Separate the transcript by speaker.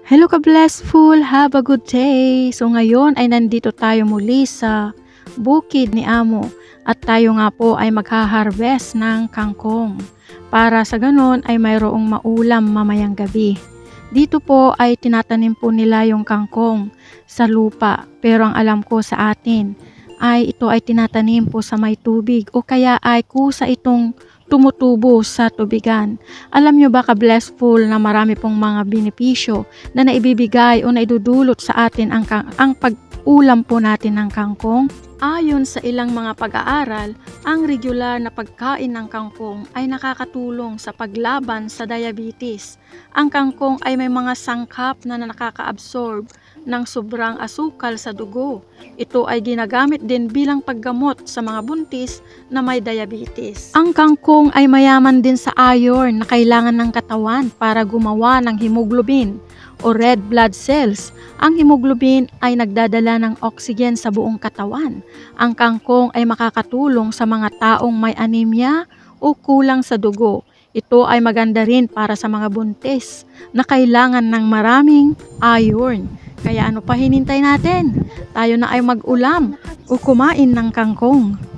Speaker 1: Hello ka blessful, have a good day. So ngayon ay nandito tayo muli sa bukid ni Amo at tayo nga po ay magha-harvest ng kangkong para sa ganon ay mayroong maulam mamayang gabi. Dito po ay tinatanim po nila yung kangkong sa lupa pero ang alam ko sa atin ay ito ay tinatanim po sa may tubig o kaya ay kusa itong tumutubo sa tubigan. Alam nyo ba ka-blessful na marami pong mga benepisyo na naibibigay o naidudulot sa atin ang, ang pag-ulam po natin ng kangkong? Ayon sa ilang mga pag-aaral, ang regular na pagkain ng kangkong ay nakakatulong sa paglaban sa diabetes. Ang kangkong ay may mga sangkap na nakaka-absorb ng sobrang asukal sa dugo. Ito ay ginagamit din bilang paggamot sa mga buntis na may diabetes. Ang kangkong ay mayaman din sa iron na kailangan ng katawan para gumawa ng hemoglobin o red blood cells. Ang hemoglobin ay nagdadala ng oxygen sa buong katawan. Ang kangkong ay makakatulong sa mga taong may anemia o kulang sa dugo. Ito ay maganda rin para sa mga buntis na kailangan ng maraming iron. Kaya ano pa hinintay natin? Tayo na ay mag-ulam o kumain ng kangkong.